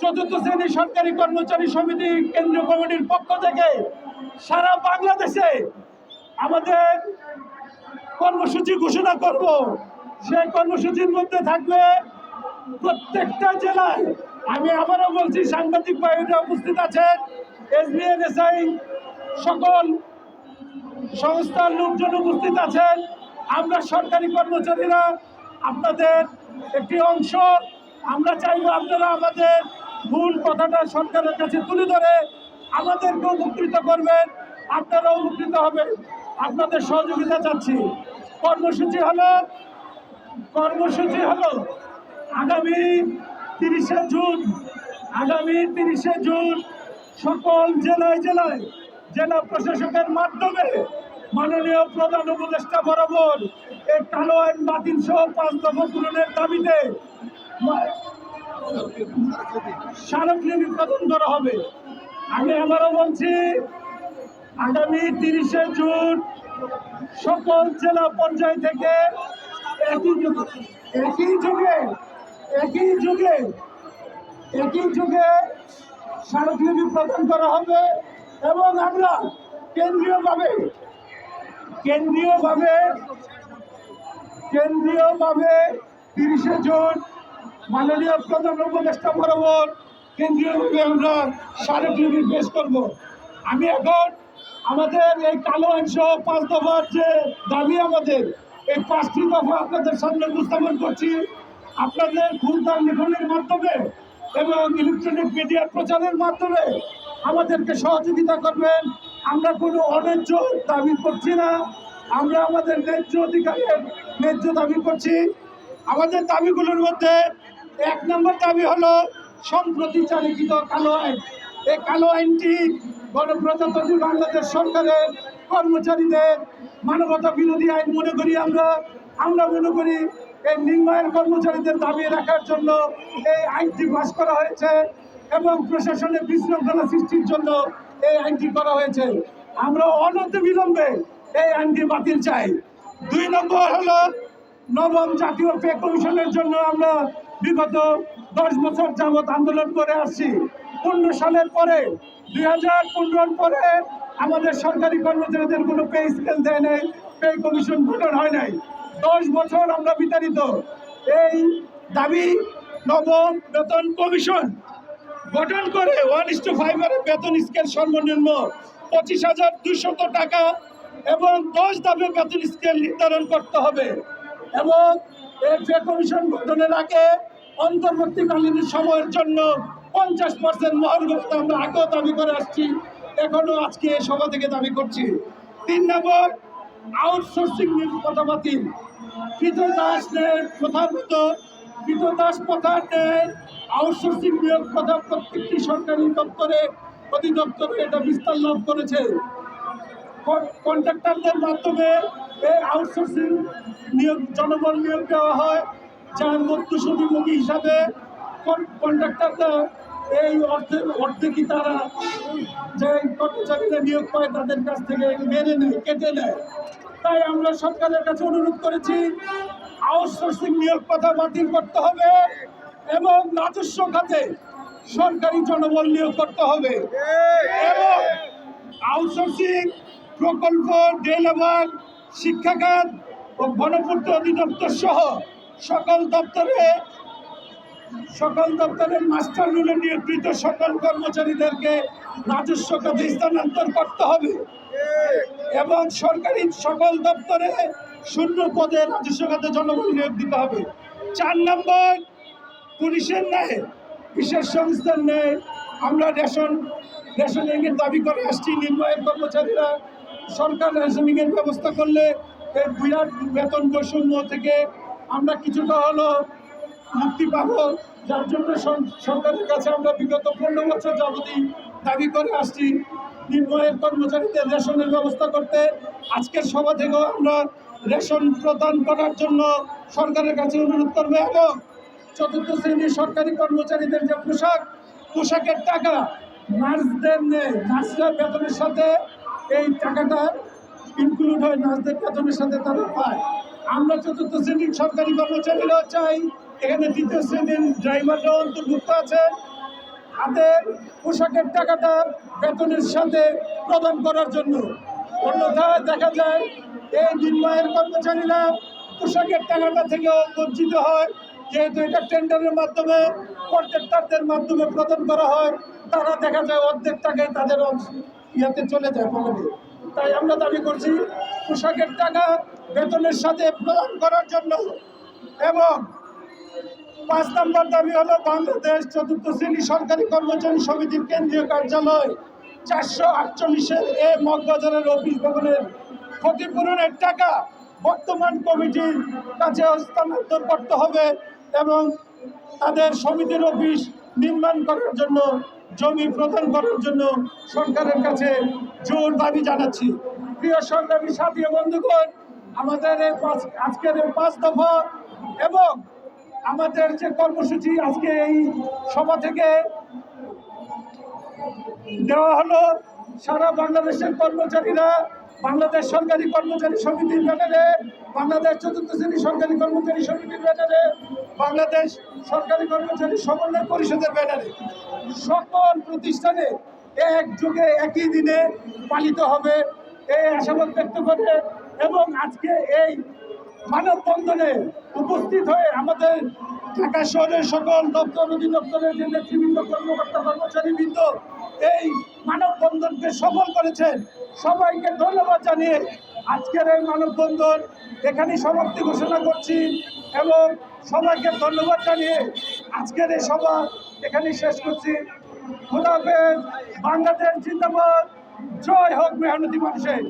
চতুর্থ শ্রেণি সরকারি কর্মচারী সমিতি কেন্দ্রীয় কমিটির পক্ষ থেকে সারা বাংলাদেশে আমাদের কর্মসূচি ঘোষণা করব। সেই কর্মসূচির মধ্যে থাকবে প্রত্যেকটা জেলায়, আমি আবারও বলছি, সাংবাদিক বাহিনীরা উপস্থিত আছেন, এস এসবিএনএসআই সকল সংস্থার লোকজন উপস্থিত আছেন। আমরা সরকারি কর্মচারীরা আপনাদের একটি অংশ, আমরা চাইব আপনারা আমাদের ভুল কথাটা সরকারের কাছে তুলে ধরে আমাদেরকে উপকৃত করবেন। আপনারা উপকৃত হবেন। আপনাদের সহযোগিতা চাচ্ছি। কর্মসূচি হলো কর্মসূচি হলো আগামী তিরিশে জুন, আগামী তিরিশে জুন সকল জেলায় জেলায় জেলা প্রশাসকের মাধ্যমে মাননীয় প্রধান উপদেষ্টা বরাবর এই কালো আইন বাতিল সহ পাঁচ দফা পূরণের দাবিতে স্মারকলিপি প্রদান করা হবে। আমি আবারও বলছি, আগামী তিরিশে জুন সকল জেলা পর্যায় থেকে একই যুগে একই যুগে একই যুগে একই যুগে স্মারকলিপি প্রদান করা হবে এবং আমরা কেন্দ্রীয়ভাবে কেন্দ্রীয়ভাবে কেন্দ্রীয়ভাবে তিরিশে জুন মাননীয় প্রধান উপদেষ্টা বরাবর কেন্দ্রীয়ভাবে আমরা স্মারকলিপি পেশ করব। আমি এখন আমাদের এই কালো অংশ পাঁচ দফার যে দাবি আমাদের, এই পাঁচটি দফা আপনাদের সামনে উপস্থাপন করছি। আপনাদের ভুলতাল লিখনের মাধ্যমে এবং ইলেকট্রনিক মিডিয়ার প্রচারের মাধ্যমে আমাদেরকে সহযোগিতা করবেন। আমরা কোনো অন্যায্য দাবি করছি না। আমরা আমাদের ন্যায্য অধিকারের ন্যায্য দাবি করছি। আমাদের দাবিগুলোর মধ্যে এক নম্বর দাবি হলো সম্প্রতি চালিত কালো আইন। এই কালো আইনটি গণপ্রজাতন্ত্রী বাংলাদেশ সরকারের কর্মচারীদের মানবতা বিরোধী আইন মনে করি আমরা। আমরা মনে করি এই নির্মায়ের কর্মচারীদের দাবি রাখার জন্য এই আইনটি পাস করা হয়েছে এবং প্রশাসনের বিশৃঙ্খলা সৃষ্টির জন্য এই আইনটি করা হয়েছে। আমরা বিলম্বে এই আইনটি বাতিল চাই। দুই নম্বর হলো নবম জাতীয় পে কমিশনের জন্য আমরা বিগত দশ বছর যাবৎ আন্দোলন করে আসছি। পনেরো সালের পরে, দুই হাজার পরে আমাদের সরকারি কর্মচারীদের কোনো পে স্কেল দেয় নাই, পে কমিশন গঠন হয় নাই। দশ বছর আমরা বিতাড়িত। এই দাবি নবম বেতন কমিশন গঠন করে ওয়ান ইস টু ফাইভের বেতন স্কেল সর্বনিম্ন পঁচিশ হাজার দুশত টাকা এবং দশ দামে বেতন স্কেল নির্ধারণ করতে হবে। এবং এই পে কমিশন গঠনের আগে অন্তর্বর্তীকালীন সময়ের জন্য পঞ্চাশ পার্সেন্ট মহার্গত আমরা আগেও দাবি করে আসছি এখনও আজকে সভা থেকে দাবি করছি। তিন নম্বর আউটসোর্সিং কথা বাতিল কৃত দাস ন্যায় প্রথার মতো কৃত দাস প্রথার ন্যায় আউটসোর্সিং নিয়োগ কথা প্রত্যেকটি সরকারি দপ্তরে, অধিদপ্তরে এটা বিস্তার লাভ করেছে। কন্ট্রাক্টরদের মাধ্যমে এই আউটসোর্সিং নিয়োগ, জনবল নিয়োগ দেওয়া হয়। যার মধ্যসূদীভোগী হিসাবে কন্ট্রাক্টররা এই অর্থের অর্থে কি তারা যে কর্মচারীরা নিয়োগ পায় তাদের কাছ থেকে মেরে নেয়, কেটে নেয়। তাই আমরা সরকারের কাছে অনুরোধ করেছি আউটসোর্সিং নিয়োগ কথা বাতিল করতে হবে এবং রাজস্ব খাতে সরকারি জনবল নিয়োগ করতে হবে। এবং আউটসোর্সিং প্রকল্প, ডে লেবার শিক্ষা খাত ও গণপূর্ত অধিদপ্তর সহ সকল দপ্তরে, সকল দপ্তরের মাস্টার রুলে নিয়োগকৃত সকল কর্মচারীদেরকে রাজস্ব খাতে স্থানান্তর করতে হবে। এবং সরকারি সকল দপ্তরে শূন্য পদে রাজস্ব খাতে জনবল নিয়োগ দিতে হবে। চার নম্বর, পুলিশের ন্যায়, বিশেষ সংস্থার ন্যায় আমরা রেশন রেশনিংয়ের দাবি করে আসছি। নির্বাহের কর্মচারীরা সরকার রেশনিংয়ের ব্যবস্থা করলে বিরাট বেতন বৈষম্য থেকে আমরা কিছুটা হলো মুক্তি পাবো। যার জন্য সরকারের কাছে আমরা বিগত পনেরো বছর যাবতীয় দাবি করে আসছি নির্বাহের কর্মচারীদের রেশনের ব্যবস্থা করতে। আজকের সভা থেকেও আমরা রেশন প্রদান করার জন্য সরকারের কাছে অনুরোধ করব এবং চতুর্থ শ্রেণির সরকারি কর্মচারীদের যে পোশাক, পোশাকের টাকা নার্সদের নেই নার্সদের বেতনের সাথে এই টাকাটা ইনক্লুড হয়, নার্সদের বেতনের সাথে তারা পায়। আমরা চতুর্থ শ্রেণির সরকারি কর্মচারীরা চাই। এখানে তৃতীয় শ্রেণির ড্রাইভাররাও অন্তর্ভুক্ত আছে তাদের পোশাকের টাকাটা বেতনের সাথে প্রদান করার জন্য। অন্যথায় দেখা যায়, এই নির্মাণের কর্মচারীরা পোশাকের টাকাটা থেকেও বঞ্চিত হয়। যেহেতু এটা টেন্ডারের মাধ্যমে, কন্ট্রাক্টারদের মাধ্যমে প্রদান করা হয়, তারা দেখা যায় অর্ধেক টাকায় তাদের ইয়াতে চলে যায় পকেটে। তাই আমরা দাবি করছি পোশাকের টাকা বেতনের সাথে প্রদান করার জন্য। এবং পাঁচ নম্বর দাবি হলো, বাংলাদেশ চতুর্থ শ্রেণি সরকারি কর্মচারী সমিতির কেন্দ্রীয় কার্যালয় চারশো আটচল্লিশের এ মগবাজারের অফিস ভবনের ক্ষতিপূরণের টাকা বর্তমান কমিটির কাছে হস্তান্তর করতে হবে এবং তাদের সমিতির অফিস নির্মাণ করার জন্য জমি প্রদান করার জন্য সরকারের কাছে জোর দাবি জানাচ্ছি। প্রিয় সংগ্রামী সাথী বন্ধুগণ, আমাদের এই পাঁচ আজকের এই পাঁচ দফা এবং আমাদের যে কর্মসূচি আজকে এই সভা থেকে দেওয়া হলো, সারা বাংলাদেশের কর্মচারীরা বাংলাদেশ সরকারি কর্মচারী সমিতির ব্যানারে, বাংলাদেশ চতুর্থ শ্রেণি সরকারি কর্মচারী সমিতির ব্যানারে, বাংলাদেশ সরকারি কর্মচারী সমন্বয় পরিষদের ব্যানারে। সকল প্রতিষ্ঠানে এক যুগে, একই দিনে পালিত হবে এই আশাবাদ ব্যক্ত করে এবং আজকে এই মানববন্ধনে উপস্থিত হয়ে আমাদের ঢাকা শহরের সকল দপ্তর অধিদপ্তরের যে নেতৃবৃন্দ, কর্মকর্তা, কর্মচারীবৃন্দ, এই মানববন্ধনকে সফল করেছেন। সবাইকে ধন্যবাদ জানিয়ে আজকের এই মানববন্ধন এখানেই সমাপ্তি ঘোষণা করছি এবং সবাইকে ধন্যবাদ জানিয়ে আজকের এই সভা এখানেই শেষ করছি। খোদাফেজ বাংলাদেশ জিন্দাবাদ। জয় হোক মেহনতি মানুষের।